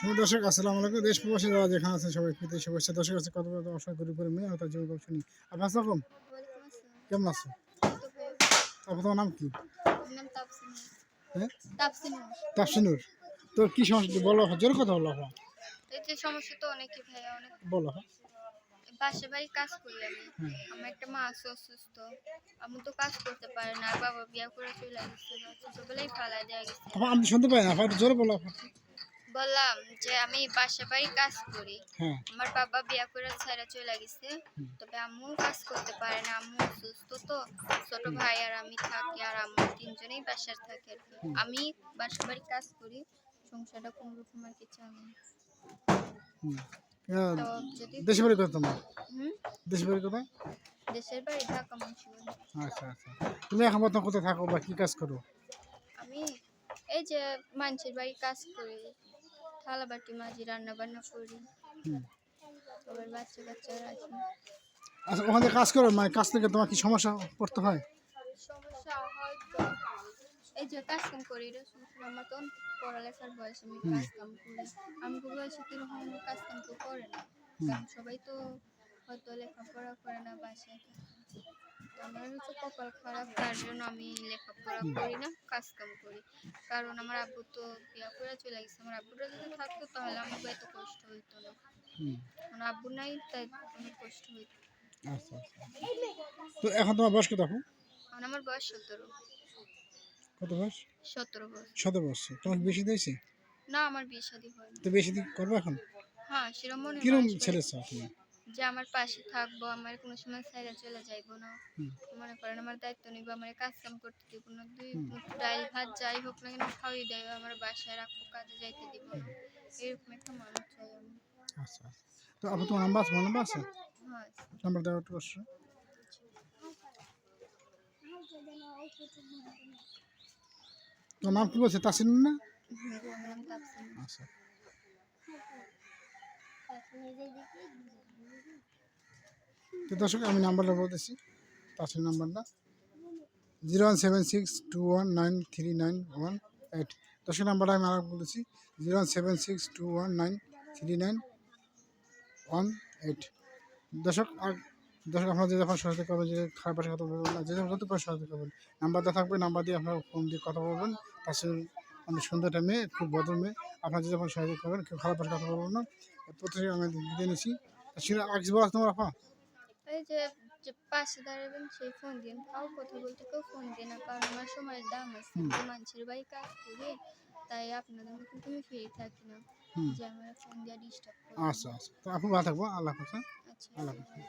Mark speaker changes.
Speaker 1: শুভ দর্শক আসসালামু আলাইকুম। দেশ প্রবাসী যারা যেখানে আছেন সবাই প্রীতি শুভেচ্ছা। দর্শক আছে কত কত আশা করি করে মেয়ে হয়তো জীবন শুনি আপনার আসসালাম কেমন আছো? তারপর তোমার নাম কি? হ্যাঁ?
Speaker 2: তাপসিন।
Speaker 1: তাফসিনুর তোর কি সমস্যা? বলো জোর কথা বলো।
Speaker 2: এই যে সমস্যা তো অনেকই ভাইয়া অনেক
Speaker 1: বলো।
Speaker 2: বাসা বাড়ি কাজ করি আমি। আমার একটা মা আছে অসুস্থ। আমি তো কাজ করতে পারে না বাবা বিয়া করে চলে গেছে ছোটবেলায় ফালাই দেওয়া গেছে।
Speaker 1: আমি শুনতে পাই না। জোরে বলো।
Speaker 2: বললাম যে আমি বাসা বাড়ি কাজ করি।
Speaker 1: হ্যাঁ।
Speaker 2: আমার বাবা বিয়া করে ছেড়ে চলে গেছে। তবে আম্মু কাজ করতে পারে না। আম্মু সুস্থ তো। ছোট ভাই আর আমি থাকি আর আম্মু তিনজনেই বাসার থাকে। আমি বাসা বাড়ি কাজ করি। সংসারটা কোনো রকম আর কি চালাই
Speaker 1: হুম। আহ,
Speaker 2: তো যদি
Speaker 1: দেশে বাড়ি কথা তোমার?
Speaker 2: হুম?
Speaker 1: দেশে বাড়ি কোথায়?
Speaker 2: দেশের বাড়ি ঢাকা
Speaker 1: আচ্ছা আচ্ছা। তুমি এখন বর্তমানে কোথায় থাকো বা কি কাজ করো?
Speaker 2: আমি এই যে মানুষের বাড়ি কাজ করি। থালা বাটি মাঝি রান্না বান্না করি। আবার বাচ্চা কাচ্চারা আছে।
Speaker 1: আচ্ছা ওখানে কাজ করো? মানে কাজ থেকে তোমার কি সমস্যা পড়তে হয়?
Speaker 2: সমস্যা হয়তো এই যে কাজ কাম করি আমার তো পড়ালেখার বয়স আমি কাজ কাম করি। আমি বয়সে কীরকম কাজ কাম তো করে না। সবাই তো হয়তো লেখাপড়া করে না বাসায়। তো আমার হচ্ছে কপাল খারাপ তার জন্য আমি লেখাপড়া করি না কাজ কাম করি। কারণ আমার আব্বু তো বিয়া করে চলে গেছে। আমার আব্বুরা যদি থাকতো তাহলে আমাকে এত কষ্ট হইতো না। আমার আব্বু নাই তাই অনেক কষ্ট হইতো।
Speaker 1: আচ্ছা আচ্ছা তো এখন তোমার বয়স কত এখন?
Speaker 2: আমার বয়স সতেরো।
Speaker 1: কত বয়স?
Speaker 2: সতেরো বয়স
Speaker 1: সতেরো বছর। তোমার বেশি দিয়েছে
Speaker 2: না আমার বিয়ে শাদী হয়নি।
Speaker 1: তো বেশি দিন করব এখন?
Speaker 2: হ্যাঁ সেরকম মনে
Speaker 1: কিরম ছেলে চাও তুমি
Speaker 2: যে আমার পাশে থাকব আমার কোনো সময় সাইডে চলে যাইবো না। মনে করেন আমার দায়িত্ব নিব আমার কাজ কাম করতে দিব না দুই ডাল ভাত যাই হোক না কেন খাওয়াই দেয় আমার বাসায় রাখব কাজে যাইতে দিব না। এরকম একটা মানুষ চাই আমি।
Speaker 1: আচ্ছা আচ্ছা। তো আপু তোমার নাম্বার আছে নাম্বার আছে?
Speaker 2: হ্যাঁ
Speaker 1: নাম্বার দেওয়া একটু কষ্ট তোমার নাম কি বলছে? তাসিন না?
Speaker 2: তাপসিন।
Speaker 1: আচ্ছা। তো দর্শক, আমি নাম্বারটা বলতেছি। তাসিন নাম্বারটা। Zero one seven six two one nine three nine one eight. দর্শক, নাম্বারটা আমি আর বলতেছি। Zero one seven six two one nine three nine one eight. দর্শক, আর দর্শক, আপনারা যে যখন সহায়তা করবেন যে খারাপ ভাষায় কথা বলবেন, না, যে যখন যত সহায়তা করবেন নাম্বারটা থাকবে, নাম্বার দিয়ে আপনারা ফোন দিয়ে কথা বলবেন তার অনেক সুন্দর একটা মেয়ে খুব ভদ্র মেয়ে। আপনারা যে যখন সহায়তা করবেন কেউ খারাপ কথা বলবেন না। প্রত্যেকে আমি বিদায় নিচ্ছি। সেটা তোমার আপা?
Speaker 2: এই যে পাশে দাঁড়াবেন সেই ফোন দিন কাউ কথা বলতে কেউ ফোন দিন না কারণ আমার সময়ের দাম আছে। মানুষের বাড়ি কাজ করি তাই আপনাদের মতো তুমি ফ্রি থাকি না
Speaker 1: হুম।
Speaker 2: যে আমার ফোন দিয়ে ডিস্টার্ব
Speaker 1: আচ্ছা আচ্ছা। তো আপনি ভালো থাকব আল্লাহ হাফেজ হ্যাঁ?
Speaker 2: আচ্ছা।
Speaker 1: আল্লাহ হাফেজ।